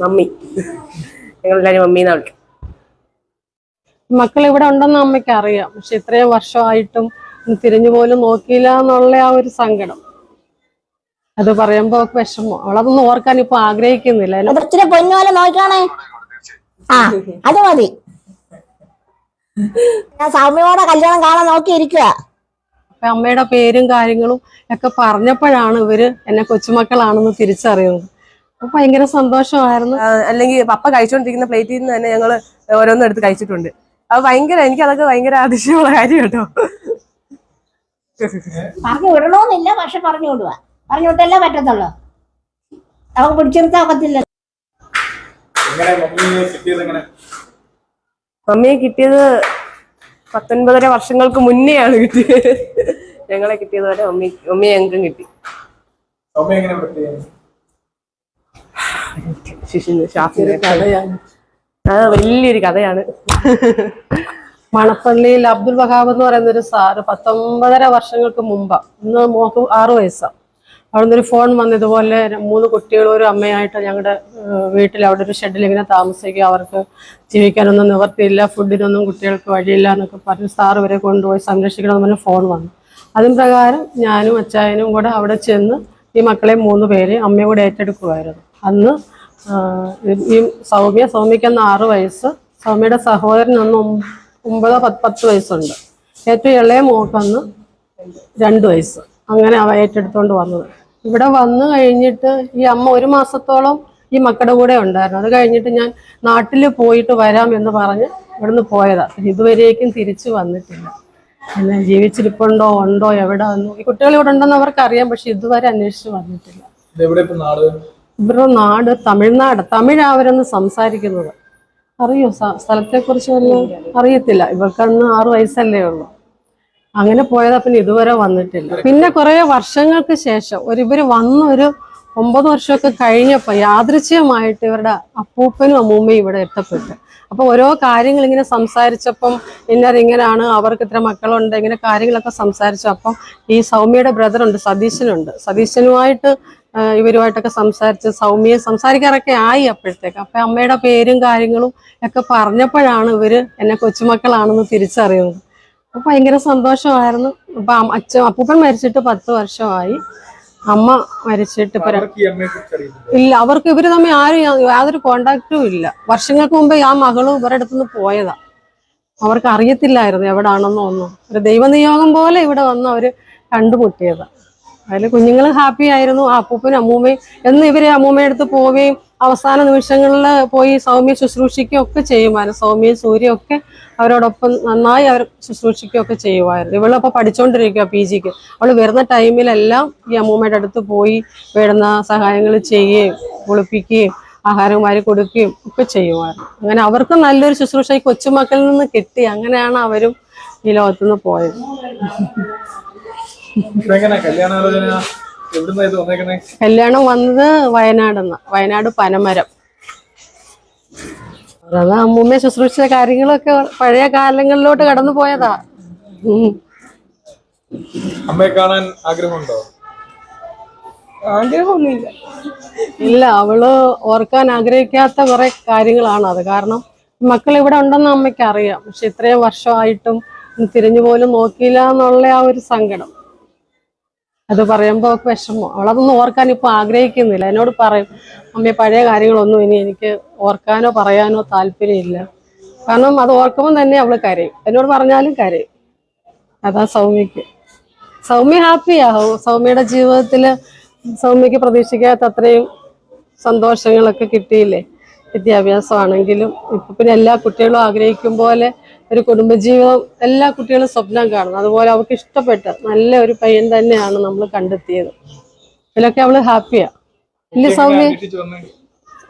Mummy. ഞങ്ങളെല്ലാരും മമ്മീന്നാ വിളിക്കും. മക്കൾ ഇവിടെ ഉണ്ടെന്ന് അമ്മയ്ക്ക് അറിയാം. പക്ഷെ ഇത്രയും വർഷമായിട്ടും തിരിഞ്ഞു പോലും നോക്കിയില്ല എന്നുള്ള ആ ഒരു സങ്കടം. അത് പറയുമ്പോ വിഷമോ. അവളതൊന്നും ഓർക്കാൻ ഇപ്പൊ ആഗ്രഹിക്കുന്നില്ല എന്നെ പൊന്നുപോലെ നോക്കണേ ആ അത് മതി. ഞാൻ സൗമ്യയോടെ കല്യാണം കാണാൻ നോക്കിയിരിക്കുക അമ്മയുടെ പേരും കാര്യങ്ങളും ഒക്കെ പറഞ്ഞപ്പോഴാണ് ഇവർ എന്നെ കൊച്ചുമക്കളാണെന്ന് തിരിച്ചറിയുന്നത്. ഭയങ്കര സന്തോഷമായിരുന്നു. അല്ലെങ്കിൽ പപ്പ കഴിച്ചോണ്ടിരിക്കുന്ന പ്ലേറ്റിൽ നിന്ന് തന്നെ ഞങ്ങൾ ഓരോന്നും എടുത്ത് കഴിച്ചിട്ടുണ്ട്. അത് ഭയങ്കര എനിക്ക് അതൊക്കെ ഭയങ്കര അതിശയമുള്ള കാര്യം കേട്ടോ പറഞ്ഞു വിടണമെന്നില്ല പക്ഷെ പറഞ്ഞു വിടുക പറഞ്ഞു വിട്ടല്ലേ പറ്റത്തുള്ളൂ. നമുക്ക് പിടിച്ചെടുത്താൽ പറ്റില്ല. എങ്ങനെ മമ്മിയെ കിട്ടിയത് പത്തൊൻപതര വർഷങ്ങൾക്ക് മുന്നെയാണ് കിട്ടിയത്. ഞങ്ങളെ കിട്ടിയത് വരെ മമ്മി മമ്മിയെ ഞങ്ങൾക്കും കിട്ടി. ശാസ്ത്രീയ കഥയാണ്. ആ വലിയൊരു കഥയാണ്. മണപ്പള്ളിയിൽ അബ്ദുൽ വഹാബ് എന്ന് പറയുന്ന ഒരു സാറ് പത്തൊമ്പതര വർഷങ്ങൾക്ക് മുമ്പ്. ഇന്ന് മോക്ക് ആറു വയസ്സാണ് അവിടെ ഒരു ഫോൺ വന്ന് ഇതുപോലെ മൂന്ന് കുട്ടികളും ഒരു അമ്മയായിട്ട് ഞങ്ങളുടെ വീട്ടിൽ അവിടെ ഒരു ഷെഡിൽ ഇങ്ങനെ താമസിക്കുക. അവർക്ക് ജീവിക്കാനൊന്നും നിവർത്തിയില്ല. ഫുഡിനൊന്നും കുട്ടികൾക്ക് വഴിയില്ല എന്നൊക്കെ പറഞ്ഞ് സാറ് വരെ കൊണ്ടുപോയി സംരക്ഷിക്കണമെന്ന് പറഞ്ഞ് ഫോൺ വന്നു. അതിന് പ്രകാരം ഞാനും അച്ചായനും കൂടെ അവിടെ ചെന്ന് ഈ മക്കളെ മൂന്ന് പേര് അമ്മയും കൂടെ ഏറ്റെടുക്കുമായിരുന്നു അന്ന് ഈ സൗമ്യ സൗമ്യക്കെന്ന് ആറ് വയസ്സ്. സൗമ്യയുടെ സഹോദരൻ അന്ന് ഒമ്പത് പത്ത് വയസ്സുണ്ട്. ഏറ്റവും ഇളയ മോക്കന്ന് രണ്ട് വയസ്സ്. അങ്ങനെ അവ ഏറ്റെടുത്തുകൊണ്ട് വന്നത്. ഇവിടെ വന്നു കഴിഞ്ഞിട്ട് ഈ അമ്മ ഒരു മാസത്തോളം ഈ മക്കളുടെ കൂടെ ഉണ്ടായിരുന്നു. അത് കഴിഞ്ഞിട്ട് ഞാൻ നാട്ടിൽ പോയിട്ട് വരാം എന്ന് പറഞ്ഞ് ഇവിടുന്ന് പോയതാ. ഇതുവരേക്കും തിരിച്ചു വന്നിട്ടില്ല. പിന്നെ ജീവിച്ചിരിപ്പുണ്ടോ ഉണ്ടോ എവിടെ വന്നു ഈ കുട്ടികൾ ഇവിടെ ഉണ്ടെന്ന് അവർക്കറിയാം പക്ഷെ ഇതുവരെ അന്വേഷിച്ച് വന്നിട്ടില്ല. ഇവരുടെ നാട് തമിഴ്നാട് തമിഴ് അവരൊന്ന് സംസാരിക്കുന്നത്. അറിയോ? സ്ഥ- സ്ഥലത്തെക്കുറിച്ച് ഒന്നും അറിയത്തില്ല. ഇവർക്കന്ന് ആറു വയസ്സല്ലേ ഉള്ളൂ. അങ്ങനെ പോയതാ പിന്നെ ഇതുവരെ വന്നിട്ടില്ല. പിന്നെ കുറെ വർഷങ്ങൾക്ക് ശേഷം ഒരു ഇവർ വന്ന ഒരു ഒമ്പത് വർഷമൊക്കെ കഴിഞ്ഞപ്പോൾ യാദൃച്ഛികമായിട്ട് ഇവരുടെ അപ്പൂപ്പനും അമ്മൂമ്മയും ഇവിടെ എത്തപ്പെട്ടു. അപ്പോൾ ഓരോ കാര്യങ്ങൾ ഇങ്ങനെ സംസാരിച്ചപ്പം ഇന്നത് ഇങ്ങനെയാണ് അവർക്ക് ഇത്ര മക്കളുണ്ട് ഇങ്ങനെ കാര്യങ്ങളൊക്കെ സംസാരിച്ചു. അപ്പം ഈ സൗമ്യയുടെ ബ്രദറുണ്ട് സതീശനുണ്ട്. സതീശനുമായിട്ട് ഇവരുമായിട്ടൊക്കെ സംസാരിച്ച് സൗമ്യ സംസാരിക്കാറൊക്കെ ആയി അപ്പോഴത്തേക്ക്. അപ്പം അമ്മയുടെ പേരും കാര്യങ്ങളും ഒക്കെ പറഞ്ഞപ്പോഴാണ് ഇവർ എന്നെ കൊച്ചുമക്കളാണെന്ന് തിരിച്ചറിയുന്നത്. അപ്പം ഭയങ്കര സന്തോഷമായിരുന്നു. അപ്പം അച്ഛൻ അപ്പൂപ്പൻ മരിച്ചിട്ട് പത്ത് വർഷമായി. അമ്മ മരിച്ചിട്ട് ഇല്ല അവർക്ക് ഇവർ തമ്മിൽ ആരും യാതൊരു കോണ്ടാക്റ്റും ഇല്ല. വർഷങ്ങൾക്ക് മുമ്പ് ആ മകളും ഇവരുടെ അടുത്തുനിന്ന് പോയതാ. അവർക്ക് അറിയത്തില്ലായിരുന്നു എവിടാണെന്നോ ഒന്നും ഒരു ദൈവനിയോഗം പോലെ ഇവിടെ വന്ന് അവർ കണ്ടുമുട്ടിയതാ. അതിൽ കുഞ്ഞുങ്ങൾ ഹാപ്പി ആയിരുന്നു അപ്പൂപ്പനും അമ്മൂമ്മയും. എന്ന് ഇവർ അമ്മൂമ്മയുടെ അടുത്ത് പോവുകയും അവസാന നിമിഷങ്ങളിൽ പോയി സൗമ്യ ശുശ്രൂഷിക്കുകയും ഒക്കെ ചെയ്യുമായിരുന്നു. സൗമ്യയും സൂര്യയും ഒക്കെ അവരോടൊപ്പം നന്നായി അവർ ശുശ്രൂഷിക്കുകയും ഒക്കെ ചെയ്യുമായിരുന്നു. ഇവളപ്പോൾ പഠിച്ചുകൊണ്ടിരിക്കുക പി ജിക്ക്. അവൾ വരുന്ന ടൈമിലെല്ലാം ഈ അമ്മൂമ്മയുടെ അടുത്ത് പോയി വേണ്ടുന്ന സഹായങ്ങൾ ചെയ്യുകയും കുളിപ്പിക്കുകയും ആഹാരം വാരി കൊടുക്കുകയും ഒക്കെ ചെയ്യുമായിരുന്നു. അങ്ങനെ അവർക്ക് നല്ലൊരു ശുശ്രൂഷ ഈ കൊച്ചുമക്കളിൽ നിന്ന് കിട്ടി. അങ്ങനെയാണ് അവരും ഈ ലോകത്തുനിന്ന് പോയത്. കല്യാണം വന്നത് വയനാടെന്ന്. വയനാട് പനമരം. അത് അമ്മൂമ്മയെ ശുശ്രൂഷിച്ച കാര്യങ്ങളൊക്കെ പഴയ കാലങ്ങളിലോട്ട് കടന്നു പോയതാ. അമ്മയെ കാണാൻ ആഗ്രഹമുണ്ടോ? ആഗ്രഹമൊന്നുമില്ല. ഇല്ല അവൾ ഓർക്കാൻ ആഗ്രഹിക്കാത്ത കുറെ കാര്യങ്ങളാണ് അത്. കാരണം മക്കൾ ഇവിടെ ഉണ്ടെന്ന് അമ്മയ്ക്ക് അറിയാം പക്ഷെ ഇത്രയും വർഷമായിട്ടും തിരിഞ്ഞു പോലും നോക്കിയില്ല എന്നുള്ള ആ ഒരു സങ്കടം. അത് അവൾക്ക് വിഷമം. അവളതൊന്നും ഓർക്കാൻ ഇപ്പൊ ആഗ്രഹിക്കുന്നില്ല. എന്നോട് പറയും അമ്മയെ പഴയ കാര്യങ്ങളൊന്നും ഇനി എനിക്ക് ഓർക്കാനോ പറയാനോ താല്പര്യമില്ല. കാരണം അത് ഓർക്കുമ്പോൾ തന്നെ അവൾ കരയും. എന്നോട് പറഞ്ഞാലും കരയും. അതാ സൗമ്യക്ക്. സൗമ്യ ഹാപ്പിയാ സൗമ്യയുടെ ജീവിതത്തിൽ സൗമ്യക്ക് പ്രതീക്ഷിക്കാത്ത അത്രയും സന്തോഷങ്ങളൊക്കെ കിട്ടിയില്ലേ? വിദ്യാഭ്യാസമാണെങ്കിലും ഇപ്പൊ പിന്നെ എല്ലാ കുട്ടികളും ആഗ്രഹിക്കും പോലെ ഒരു കുടുംബജീവിതം എല്ലാ കുട്ടികളും സ്വപ്നം കാണുന്നു. അതുപോലെ അവൾക്ക് ഇഷ്ടപ്പെട്ട നല്ല ഒരു പയ്യൻ തന്നെയാണ് നമ്മൾ കണ്ടെത്തിയത്. ഇതിലൊക്കെ അവൾ ഹാപ്പിയാ ഇല്ല സൗമ്യ.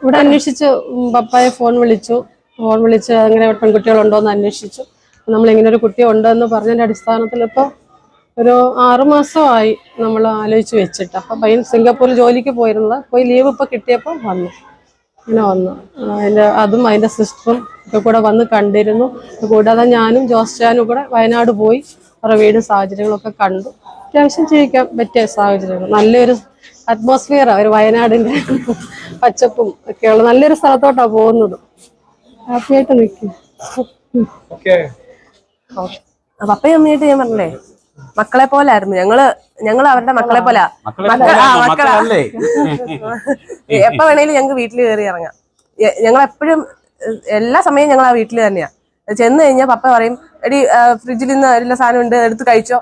ഇവിടെ അന്വേഷിച്ച് പപ്പായെ ഫോൺ വിളിച്ചു. ഫോൺ വിളിച്ച് അങ്ങനെ പെൺകുട്ടികളുണ്ടോ എന്ന് അന്വേഷിച്ചു. നമ്മൾ ഇങ്ങനെ ഒരു കുട്ടി ഉണ്ടെന്ന് പറഞ്ഞതിന്റെ അടിസ്ഥാനത്തിൽ ഇപ്പോൾ ഒരു ആറുമാസമായി നമ്മൾ ആലോചിച്ച് വെച്ചിട്ട്. അപ്പൊ പയ്യൻ സിംഗപ്പൂരിൽ ജോലിക്ക് പോയിരുന്നത്. പോയി ലീവ് ഇപ്പൊ കിട്ടിയപ്പോൾ വന്നു. ഇങ്ങനെ വന്നു. അതിന്റെ അതും അതിന്റെ സിസ്റ്ററും ഒക്കെ കൂടെ വന്ന് കണ്ടിരുന്നു. കൂടാതെ ഞാനും ജോസ്റ്റാനും കൂടെ വയനാട് പോയി. അവരുടെ വീടും സാഹചര്യങ്ങളൊക്കെ കണ്ടു. അത്യാവശ്യം ജീവിക്കാൻ പറ്റിയ സാഹചര്യങ്ങൾ. നല്ലൊരു അറ്റ്മോസ്ഫിയറാണ് ഒരു വയനാടിന്റെ പച്ചപ്പും ഒക്കെയുള്ള നല്ലൊരു സ്ഥലത്തോട്ടാണ് പോകുന്നത്. ഹാപ്പി ആയിട്ട് നിൽക്കും. ഓക്കെ പപ്പയും അമ്മയായിട്ട് ഞാൻ പറഞ്ഞേ മക്കളെ പോലായിരുന്നു. ഞങ്ങൾ ഞങ്ങൾ അവരുടെ മക്കളെ പോലെ. മക്കളെ? എപ്പോ വേണേലും ഞങ്ങൾക്ക് വീട്ടിൽ കയറി ഇറങ്ങാം. ഞങ്ങൾ എപ്പോഴും എല്ലാ സമയവും ഞങ്ങൾ ആ വീട്ടിൽ തന്നെയാ. ചെന്ന് കഴിഞ്ഞാൽ പപ്പ പറയും എടി ഫ്രിഡ്ജിൽ നിന്ന് എല്ലാ സാധനം ഉണ്ട് എടുത്ത് കഴിച്ചോ.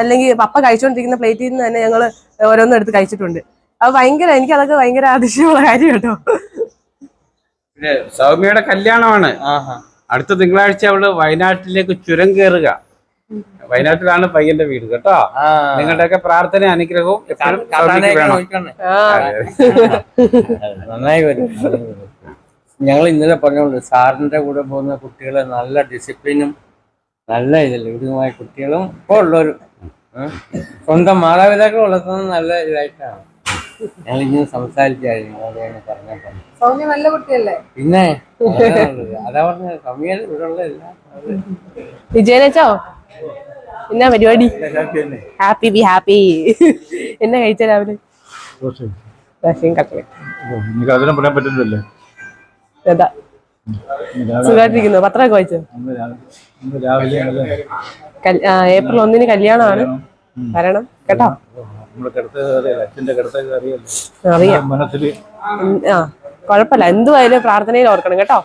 അല്ലെങ്കിൽ പപ്പ കഴിച്ചുകൊണ്ടിരിക്കുന്ന പ്ലേറ്റിൽ നിന്ന് തന്നെ ഞങ്ങൾ ഓരോന്നും എടുത്ത് കഴിച്ചിട്ടുണ്ട്. അത് ഭയങ്കര എനിക്ക് അതൊക്കെ ഭയങ്കര അതിശയമുള്ള കാര്യം കേട്ടോ. പിന്നെ സൗമ്യയുടെ കല്യാണമാണ്. അടുത്ത തിങ്കളാഴ്ച അവൾ വയനാട്ടിലേക്ക് ചുരം കയറുക വയനാട്ടിലാണ് പയ്യന്റെ വീട് കേട്ടോ. നിങ്ങളുടെയൊക്കെ പ്രാർത്ഥന അനുഗ്രഹവും നന്നായി വരും ഞങ്ങൾ ഇന്നലെ പറഞ്ഞോളൂ സാറിന്റെ കൂടെ പോകുന്ന കുട്ടികളെ നല്ല ഡിസിപ്ലിനും നല്ല ഇതല്ലേ ഇതുമായ കുട്ടികളും ഇപ്പോൾ ഉള്ളവരും. ഉം. സ്വന്തം മാതാപിതാക്കൾ വളർത്തുന്നത് നല്ല ഇതായിട്ടാണ്. ഞങ്ങൾ ഇന്ന് സംസാരിച്ചായിരുന്നു അതാണ് പറഞ്ഞപ്പോൾ സൗമ്യ നല്ല കുട്ടിയല്ലേ? പിന്നെ. അതാ പറഞ്ഞ സൗമ്യ ഇവിടെ ഉള്ള വിജയനച്ചോ? എന്നാ പരിപാടി? ഹാപ്പി ബി ഹാപ്പി എന്നാ കഴിച്ച രാവിലെ? ദോശയും പറയാൻ പറ്റുന്നില്ലേ അതാ സുഖമായിട്ടിരിക്കുന്നു. പത്രമൊക്കെ വായിച്ചോ? ഏപ്രിൽ ഒന്നിന് കല്യാണമാണ്. വരണം. കേട്ടോ? കൊഴപ്പല്ല എന്തുവായാലും പ്രാർത്ഥനയിൽ ഓർക്കണം കേട്ടോ?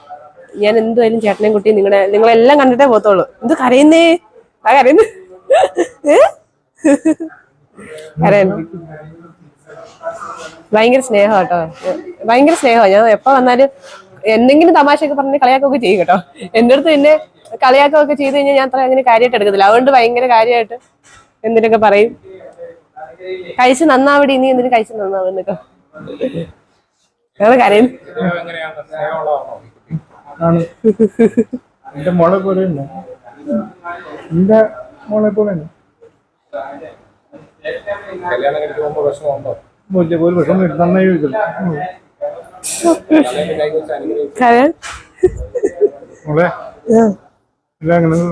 ഞാൻ എന്തുവായാലും ചേട്ടനെയും കുട്ടിയും നിങ്ങളെ നിങ്ങളെല്ലാം കണ്ടിട്ടേ പോത്തോളൂ എന്ത് കരയുന്നേ? ആ? കരയുന്നു. ഭയങ്കര സ്നേഹം കേട്ടോ. ഭയങ്കര സ്നേഹമാണ് ഞാൻ എപ്പോ വന്നാലും എന്തെങ്കിലും തമാശയൊക്കെ പറഞ്ഞ് കളിയാക്കുകയൊക്കെ ചെയ്യും കേട്ടോ. എന്റെ അടുത്ത് പിന്നെ കളിയാക്കുകയൊക്കെ ചെയ്ത് കഴിഞ്ഞാൽ ഞാൻ അത്ര അങ്ങനെ കാര്യമായിട്ട് എടുക്കത്തില്ല. അതുകൊണ്ട് ഭയങ്കര കാര്യമായിട്ട് എന്തിനൊക്കെ പറയും? കഴിച്ച് നന്നാവിടെ ഇനി എന്തിനും കഴിച്ച് നന്നാവുന്നൊക്കെ ഞങ്ങൾ കാര്യം. എന്റെ മോളെ പോലെ എന്റെ മോളെ പോലെ കല്യാണം പ്രശ്നമുണ്ടോ വലിയ ഇല്ല. നന്നായി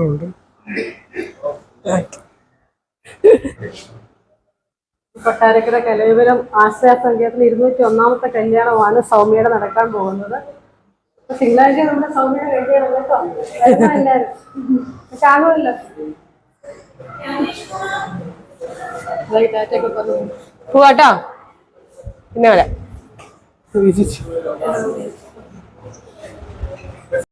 ഉണ്ട് കൊട്ടാരക്കര കലയപുരം ആശ്രയ സംഗീതത്തിൽ ഇരുന്നൂറ്റി ഒന്നാമത്തെ കല്യാണമാണ് സൗമ്യയുടെ നടക്കാൻ പോകുന്നത്. തിങ്കളാഴ്ച നമ്മുടെ സൗമ്യയുടെ കല്യാണം കേട്ടോ. എല്ലാവരും? കാണുമല്ലോ ബൈ, ടാറ്റയൊക്കെ പറഞ്ഞു പോവാട്ടോ പിന്നെ വരാം